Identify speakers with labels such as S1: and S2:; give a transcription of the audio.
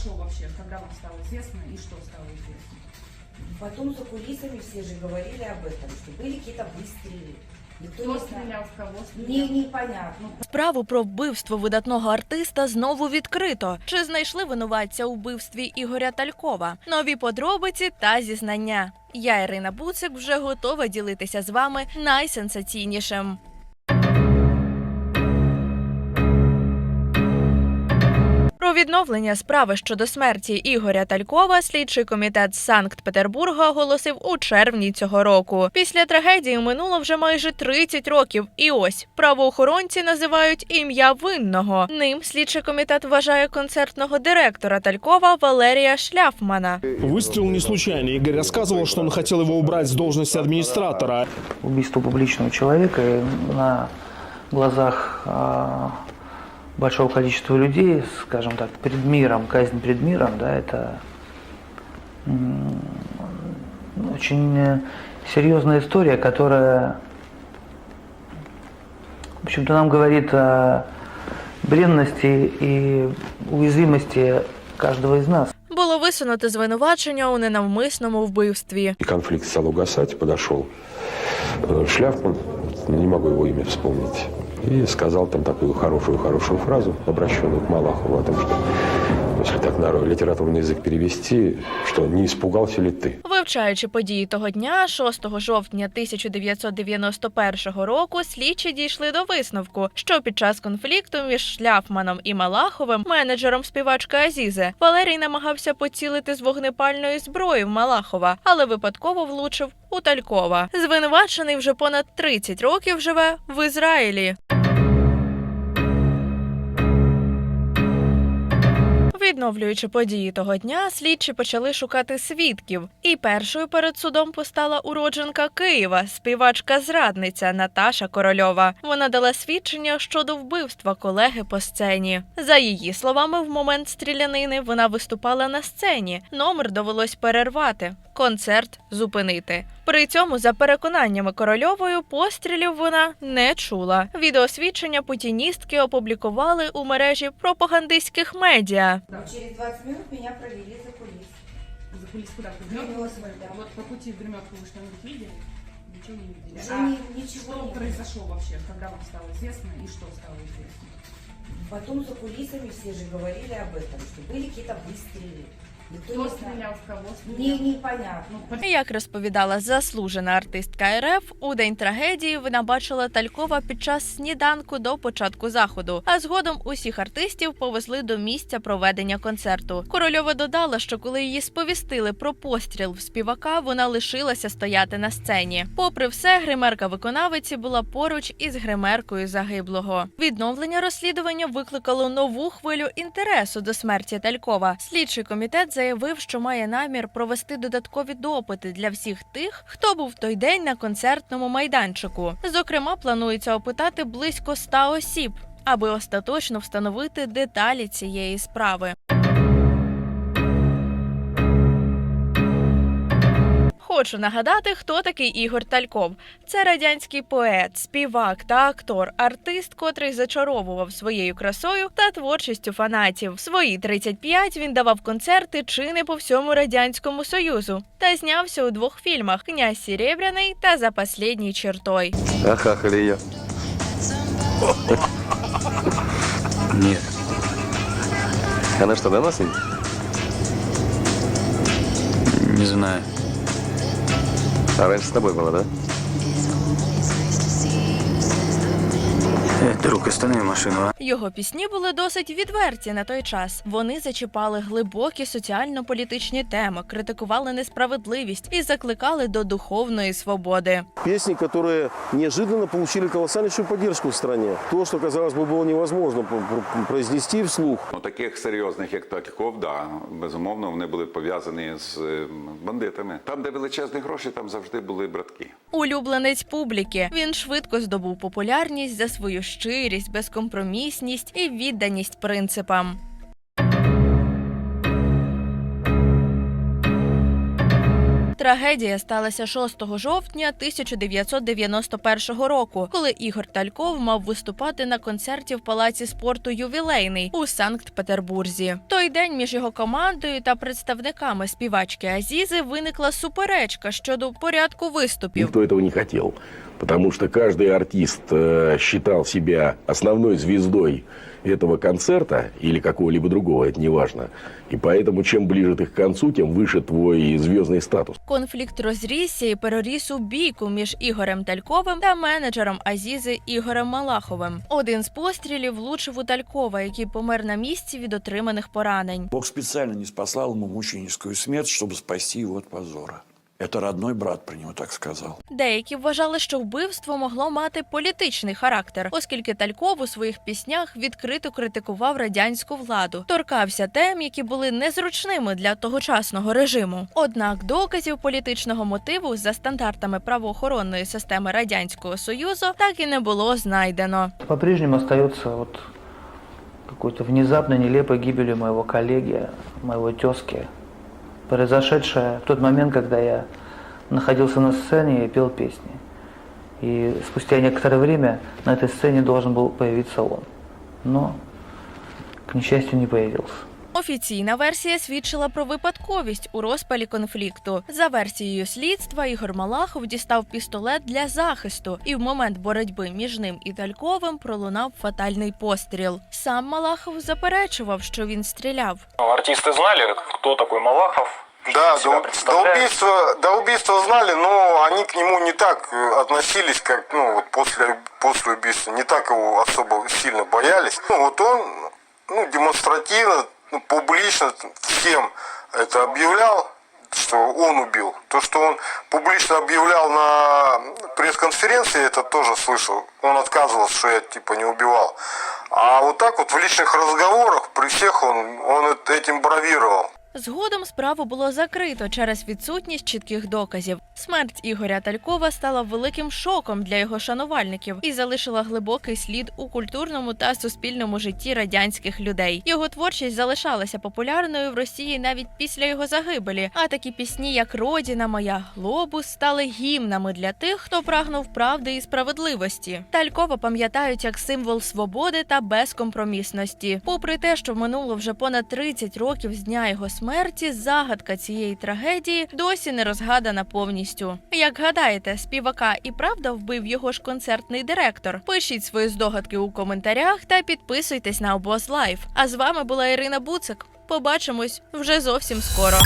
S1: произошел вообще, когда вам стало известно и что стало известно?
S2: Потом за кулисами все же говорили об этом, что были какие-то выстрелы. Никто
S1: Кто
S2: не знал.
S1: стрелял, в кого
S2: Не,
S1: стрелял?
S2: непонятно.
S3: Справу про вбивство видатного артиста знову відкрито. Чи знайшли винуватця у вбивстві Ігоря Талькова? Нові подробиці та зізнання. Я, Ірина Буцик, вже готова ділитися з вами найсенсаційнішим. Про відновлення справи щодо смерті Ігоря Талькова слідчий комітет Санкт-Петербурга оголосив у червні цього року. Після трагедії минуло вже майже 30 років. І ось правоохоронці називають ім'я винного. Ним слідчий комітет вважає концертного директора Талькова Валерія Шляфмана.
S4: Выстрел не случайный. Игорь рассказывал, что он хотел его убрать с должности администратора.
S5: убийство публичного человека и на глазах а, большого количества людей, скажем так, перед миром, казнь перед миром, да, это м, очень э, серьезная история, которая, в общем-то, нам говорит о бренности и уязвимости каждого из нас.
S3: Було висунуто звинувачення у ненавмисному вбивстві.
S6: И конфликт стал угасать, подошел э, Шляфман, не могу его имя вспомнить, и сказал там такую хорошую-хорошую фразу, обращенную к Малахову, о том, что, если так на литературный язык перевести, что не испугался ли ты?
S3: Вивчаючи події того дня, 6 жовтня 1991 року, слідчі дійшли до висновку, що під час конфлікту між Шляфманом і Малаховим, менеджером співачки Азізи, Валерій намагався поцілити з вогнепальної зброї в Малахова, але випадково влучив у Талькова. Звинувачений вже понад 30 років живе в Ізраїлі. Відновлюючи події того дня, слідчі почали шукати свідків. І першою перед судом постала уродженка Києва, співачка-зрадниця Наташа Корольова. Вона дала свідчення щодо вбивства колеги по сцені. За її словами, в момент стрілянини вона виступала на сцені. Номер довелось перервати, концерт зупинити. При цьому, за переконаннями корольовою, пострілів вона не чула. Відеосвідчення путіністки опублікували у мережі пропагандистських медіа.
S2: Но через 20 минут меня провели за кулис.
S1: За кулис куда? В
S2: Ну,
S1: грёбку?
S2: вот, да.
S1: Вот по пути в гребку вы что-нибудь видели? Ничего не видели.
S2: Уже
S1: А
S2: ни- ничего
S1: что
S2: не было.
S1: произошло вообще, когда вам стало известно и что стало известно?
S2: Потом за кулисами все же говорили об этом, что были какие-то выстрелы.
S1: В кого
S2: непонятно.
S3: Як розповідала заслужена артистка РФ, у день трагедії вона бачила Талькова під час сніданку до початку заходу. А згодом усіх артистів повезли до місця проведення концерту. Корольова додала, що коли її сповістили про постріл в співака, вона лишилася стояти на сцені. Попри все, гримерка виконавиці була поруч із гримеркою загиблого. Відновлення розслідування викликало нову хвилю інтересу до смерті Талькова. Слідчий комітет заявив, що має намір провести додаткові допити для всіх тих, хто був в той день на концертному майданчику. Зокрема, планується опитати близько ста осіб, аби остаточно встановити деталі цієї справи. Хочу нагадати, хто такий Ігор Тальков. Це радянський поет, співак та актор, артист, котрий зачаровував своєю красою та творчістю фанатів. В свої 35 він давав концерти чи не по всьому радянському союзу та знявся у двох фільмах: Князь Серебряний та За последній чертой.
S7: Ахахали ее. Нет. Она что, до нас? Не знаю. А раньше с тобой была, да? Э, друг, останови машину, а?
S3: Його пісні були досить відверті на той час. Вони зачіпали глибокі соціально-політичні теми, критикували несправедливість і закликали до духовної свободи.
S8: Песни, которые неожиданно получили колоссальнейшую поддержку в стране. То, что, казалось бы, было невозможно п- п- произнести вслух.
S9: Ну, таких серйозних, як Тальков, да, безумовно, вони були пов'язані з е, бандитами. Там, де величезні гроші, там завжди були братки.
S3: Улюбленець публіки. Він швидко здобув популярність за свою щирість, безкомпромісність і відданість принципам. Трагедія сталася 6 жовтня 1991 року, коли Ігор Тальков мав виступати на концерті в палаці спорту Ювілейний у Санкт-Петербурзі. Той день між його командою та представниками співачки Азізи виникла суперечка щодо порядку виступів.
S10: Никто этого не хотел, потому что каждый артист э, считал себя основной звездой этого концерта или какого-либо другого, это не важно. И поэтому чем ближе ты к концу, тем выше твой звездный статус.
S3: Конфлікт розрісся і переріс у бійку між Ігорем Тальковим та менеджером Азізи Ігорем Малаховим. Один з пострілів влучив у Талькова, який помер на місці від отриманих поранень.
S11: Бог специально не спасал ему мученическую смерть, чтобы спасти его от позора. Это родной брат про него так сказал.
S3: Деякі вважали, що вбивство могло мати політичний характер, оскільки Тальков у своїх піснях відкрито критикував радянську владу, торкався тем, які були незручними для тогочасного режиму. Однак доказів політичного мотиву за стандартами правоохоронної системи радянського союзу так і не було знайдено.
S5: По-прежнему остается вот какой-то внезапной, нелепой гибелью моего коллеги, моего тезки, произошедшая в тот момент, когда я находился на сцене и пел песни. И спустя некоторое время на этой сцене должен был появиться он. Но, к несчастью, не появился.
S3: Офіційна версія свідчила про випадковість у розпалі конфлікту. За версією слідства, Ігор Малахов дістав пістолет для захисту, і в момент боротьби між ним і Тальковим пролунав фатальний постріл. Сам Малахов заперечував, що він стріляв.
S12: Артисты знали, кто такой Малахов?
S13: Да, до, до убийства, до убийства знали, но они к нему не так э, относились, как ну, вот после, после убийства, не так его особо сильно боялись. Ну, вот он ну, демонстративно, ну, публично всем это объявлял, что он убил. То, что он публично объявлял на пресс-конференции, это тоже слышал. Он отказывался, что я типа не убивал. А вот так вот в личных разговорах при всех он, он эт- этим бравировал.
S3: Згодом справу було закрито через відсутність чітких доказів. Смерть Ігоря Талькова стала великим шоком для його шанувальників і залишила глибокий слід у культурному та суспільному житті радянських людей. Його творчість залишалася популярною в Росії навіть після його загибелі. А такі пісні, як Родіна моя, Глобус, стали гімнами для тих, хто прагнув правди і справедливості. Талькова пам'ятають як символ свободи та безкомпромісності. Попри те, що минуло вже понад 30 років з дня його смерті, загадка цієї трагедії досі не розгадана повністю. Як гадаєте, співака і правда вбив його ж концертний директор? Пишіть свої здогадки у коментарях та підписуйтесь на обоз лайф. А з вами була Ірина Буцик. Побачимось вже зовсім скоро.